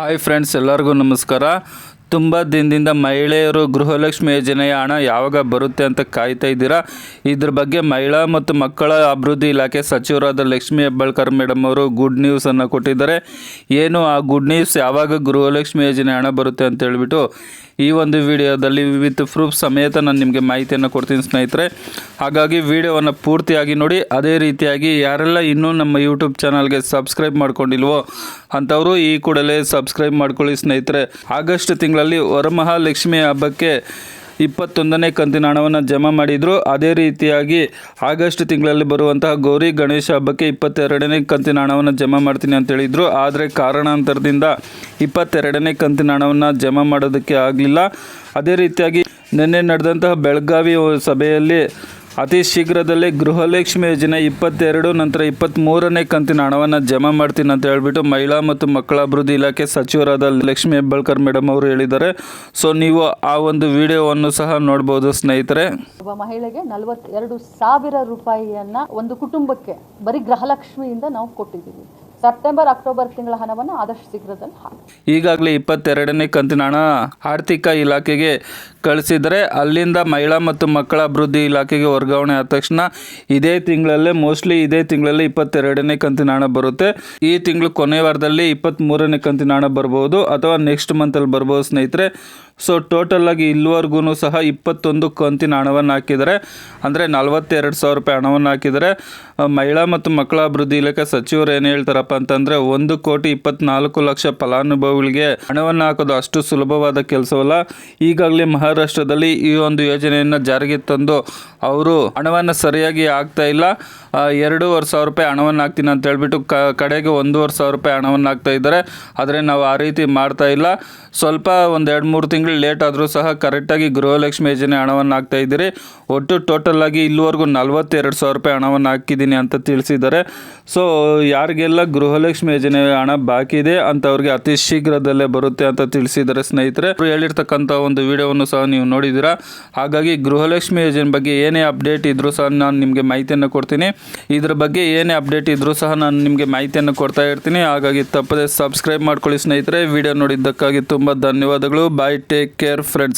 Hi friends, ಎಲ್ಲರಿಗೂ ನಮಸ್ಕಾರ. ತುಂಬ ದಿನದಿಂದ ಮಹಿಳೆಯರು ಗೃಹಲಕ್ಷ್ಮಿ ಯೋಜನೆಯ ಹಣ ಯಾವಾಗ ಬರುತ್ತೆ ಅಂತ ಕಾಯ್ತಾ ಇದ್ದೀರಾ? ಇದ್ರ ಬಗ್ಗೆ ಮಹಿಳಾ ಮತ್ತು ಮಕ್ಕಳ ಅಭಿವೃದ್ಧಿ ಇಲಾಖೆ ಸಚಿವರಾದ ಲಕ್ಷ್ಮಿ ಹೆಬ್ಬಾಳ್ಕರ್ ಮೇಡಮ್ ಅವರು ಗುಡ್ ನ್ಯೂಸನ್ನು ಕೊಟ್ಟಿದ್ದಾರೆ. ಏನು ಆ ಗುಡ್ ನ್ಯೂಸ್ ಯಾವಾಗ ಗೃಹಲಕ್ಷ್ಮಿ ಯೋಜನೆ ಹಣ ಬರುತ್ತೆ ಅಂತ ಹೇಳ್ಬಿಟ್ಟು ಈ ಒಂದು ವಿಡಿಯೋದಲ್ಲಿ ವಿತ್ ಪ್ರೂಫ್ ಸಮೇತ ನಾನು ನಿಮಗೆ ಮಾಹಿತಿಯನ್ನು ಕೊಡ್ತೀನಿ ಸ್ನೇಹಿತರೆ. ಹಾಗಾಗಿ ವಿಡಿಯೋವನ್ನು ಪೂರ್ತಿಯಾಗಿ ನೋಡಿ, ಅದೇ ರೀತಿಯಾಗಿ ಯಾರೆಲ್ಲ ಇನ್ನೂ ನಮ್ಮ ಯೂಟ್ಯೂಬ್ ಚಾನಲ್ಗೆ ಸಬ್ಸ್ಕ್ರೈಬ್ ಮಾಡ್ಕೊಂಡಿಲ್ವೋ ಅಂಥವರು ಈ ಕೂಡಲೇ ಸಬ್ಸ್ಕ್ರೈಬ್ ಮಾಡ್ಕೊಳ್ಳಿ ಸ್ನೇಹಿತರೆ. ಆಗಸ್ಟ್ ತಿಂಗಳಲ್ಲಿ ವರಮಹಾಲಕ್ಷ್ಮಿ ಹಬ್ಬಕ್ಕೆ ಇಪ್ಪತ್ತೊಂದನೇ ಕಂತಿನ ಹಣವನ್ನು ಜಮಾ ಮಾಡಿದರು. ಅದೇ ರೀತಿಯಾಗಿ ಆಗಸ್ಟ್ ತಿಂಗಳಲ್ಲಿ ಬರುವಂತಹ ಗೌರಿ ಗಣೇಶ ಹಬ್ಬಕ್ಕೆ ಇಪ್ಪತ್ತೆರಡನೇ ಕಂತಿನ ಹಣವನ್ನು ಜಮಾ ಮಾಡ್ತೀನಿ ಅಂತ ಹೇಳಿದರು. ಆದರೆ ಕಾರಣಾಂತರದಿಂದ ಇಪ್ಪತ್ತೆರಡನೇ ಕಂತಿನ ಹಣವನ್ನು ಜಮಾ ಮಾಡೋದಕ್ಕೆ ಆಗಲಿಲ್ಲ. ಅದೇ ರೀತಿಯಾಗಿ ನಿನ್ನೆ ನಡೆದಂತಹ ಬೆಳಗಾವಿ ಸಭೆಯಲ್ಲಿ ಅತಿ ಶೀಘ್ರದಲ್ಲೇ ಗೃಹಲಕ್ಷ್ಮಿ ಯೋಜನೆ ಇಪ್ಪತ್ತೆರಡು ನಂತರ ಇಪ್ಪತ್ತ್ಮೂರನೇ ಕಂತಿನ ಹಣವನ್ನು ಜಮಾ ಮಾಡ್ತೀನಿ ಅಂತ ಹೇಳ್ಬಿಟ್ಟು ಮಹಿಳಾ ಮತ್ತು ಮಕ್ಕಳ ಅಭಿವೃದ್ಧಿ ಇಲಾಖೆ ಸಚಿವರಾದ ಲಕ್ಷ್ಮಿ ಹೆಬ್ಬಾಳ್ಕರ್ ಮೇಡಮ್ ಅವರು ಹೇಳಿದ್ದಾರೆ. ಸೊ ನೀವು ಆ ಒಂದು ವಿಡಿಯೋವನ್ನು ಸಹ ನೋಡ್ಬೋದು ಸ್ನೇಹಿತರೆ. ಒಬ್ಬ ಮಹಿಳೆಗೆ ನಲವತ್ತೆರಡು ಸಾವಿರ ರೂಪಾಯಿಯನ್ನ ಒಂದು ಕುಟುಂಬಕ್ಕೆ ಬರೀ ಗೃಹಲಕ್ಷ್ಮಿಯಿಂದ ನಾವು ಕೊಟ್ಟಿದ್ದೀವಿ. ಸೆಪ್ಟೆಂಬರ್ ಅಕ್ಟೋಬರ್ ತಿಂಗಳ ಹಣವನ್ನು ಆದಷ್ಟು ಶೀಘ್ರದಲ್ಲಿ ಹಾಕಿ ಈಗಾಗಲೇ ಇಪ್ಪತ್ತೆರಡನೇ ಕಂತಿನ ಹಣ ಆರ್ಥಿಕ ಇಲಾಖೆಗೆ ಕಳಿಸಿದರೆ ಅಲ್ಲಿಂದ ಮಹಿಳಾ ಮತ್ತು ಮಕ್ಕಳ ಅಭಿವೃದ್ಧಿ ಇಲಾಖೆಗೆ ವರ್ಗಾವಣೆ ಆದ ತಕ್ಷಣ ಇದೇ ತಿಂಗಳಲ್ಲೇ ಮೋಸ್ಟ್ಲಿ ಇದೇ ತಿಂಗಳಲ್ಲಿ ಇಪ್ಪತ್ತೆರಡನೇ ಕಂತಿನ ಹಣ ಬರುತ್ತೆ. ಈ ತಿಂಗಳು ಕೊನೆ ವಾರದಲ್ಲಿ ಇಪ್ಪತ್ತ್ಮೂರನೇ ಕಂತಿನ ಹಣ ಬರ್ಬೋದು ಅಥವಾ ನೆಕ್ಸ್ಟ್ ಮಂತಲ್ಲಿ ಬರ್ಬೋದು ಸ್ನೇಹಿತರೆ. ಸೊ ಟೋಟಲ್ ಆಗಿ ಇಲ್ಲಿವರೆಗೂ ಸಹ ಇಪ್ಪತ್ತೊಂದು ಕಂತಿನ ಹಣವನ್ನು ಹಾಕಿದ್ದಾರೆ. ಅಂದರೆ ನಲವತ್ತೆರಡು ಸಾವಿರ ರೂಪಾಯಿ ಹಣವನ್ನು ಹಾಕಿದರೆ ಮಹಿಳಾ ಮತ್ತು ಮಕ್ಕಳ ಅಭಿವೃದ್ಧಿ ಇಲಾಖೆ ಸಚಿವರು ಏನು ಹೇಳ್ತಾರಪ್ಪ ಅಂತಂದರೆ, ಒಂದು ಕೋಟಿ ಇಪ್ಪತ್ನಾಲ್ಕು ಲಕ್ಷ ಫಲಾನುಭವಿಗಳಿಗೆ ಹಣವನ್ನು ಹಾಕೋದು ಅಷ್ಟು ಸುಲಭವಾದ ಕೆಲಸವಲ್ಲ. ಈಗಾಗಲೇ ಮಹಾರಾಷ್ಟ್ರದಲ್ಲಿ ಈ ಒಂದು ಯೋಜನೆಯನ್ನು ಜಾರಿಗೆ ತಂದು ಅವರು ಹಣವನ್ನು ಸರಿಯಾಗಿ ಆಗ್ತಾ ಇಲ್ಲ. ಎರಡೂವರೆ ಸಾವಿರ ರೂಪಾಯಿ ಹಣವನ್ನು ಹಾಕ್ತೀನಿ ಅಂತ ಹೇಳ್ಬಿಟ್ಟು ಕಡೆಗೆ ಒಂದೂವರೆ ಸಾವಿರ ರೂಪಾಯಿ ಹಣವನ್ನು ಹಾಕ್ತಾ ಇದ್ದಾರೆ. ಆದರೆ ನಾವು ಆ ರೀತಿ ಮಾಡ್ತಾ ಇಲ್ಲ. ಸ್ವಲ್ಪ ಒಂದು ಎರಡು ಮೂರು ತಿಂಗಳು ಲೇಟ್ ಆದರೂ ಸಹ ಕರೆಕ್ಟಾಗಿ ಗೃಹಲಕ್ಷ್ಮಿ ಯೋಜನೆ ಹಣವನ್ನು ಹಾಕ್ತಾ ಇದ್ದೀರಿ. ಒಟ್ಟು ಟೋಟಲ್ ಆಗಿ ಇಲ್ಲಿವರೆಗೂ ನಲ್ವತ್ತೆರಡು ಸಾವಿರ ರೂಪಾಯಿ ಹಣವನ್ನು ಹಾಕಿದ್ದೀನಿ ಅಂತ ತಿಳಿಸಿದ್ದಾರೆ. ಸೊ ಯಾರಿಗೆಲ್ಲ ಗೃಹಲಕ್ಷ್ಮಿ ಯೋಜನೆ ಹಣ ಬಾಕಿ ಇದೆ ಅವ್ರಿಗೆ ಅತಿ ಶೀಘ್ರದಲ್ಲೇ ಬರುತ್ತೆ ಅಂತ ತಿಳಿಸಿದ್ದಾರೆ ಸ್ನೇಹಿತರೆ. ಹೇಳಿರ್ತಕ್ಕಂಥ ಒಂದು ವಿಡಿಯೋವನ್ನು ಸಹ ನೀವು ನೋಡಿದ್ದೀರಾ. ಹಾಗಾಗಿ ಗೃಹಲಕ್ಷ್ಮಿ ಯೋಜನೆ ಬಗ್ಗೆ ಏನೇ ಅಪ್ಡೇಟ್ ಇದ್ರೂ ಸಹ ನಾನು ನಿಮಗೆ ಮಾಹಿತಿಯನ್ನು ಕೊಡ್ತೀನಿ. ಇದ್ರ ಬಗ್ಗೆ ಏನೇ ಅಪ್ಡೇಟ್ ಇದ್ರೂ ಸಹ ನಾನು ನಿಮಗೆ ಮಾಹಿತಿಯನ್ನು ಕೊಡ್ತಾ ಇರ್ತೀನಿ. ಹಾಗಾಗಿ ತಪ್ಪದೆ ಸಬ್ಸ್ಕ್ರೈಬ್ ಮಾಡ್ಕೊಳ್ಳಿ ಸ್ನೇಹಿತರೆ. ವಿಡಿಯೋ ನೋಡಿದ್ದಕ್ಕಾಗಿ ತುಂಬ ಧನ್ಯವಾದಗಳು. Bye take care friends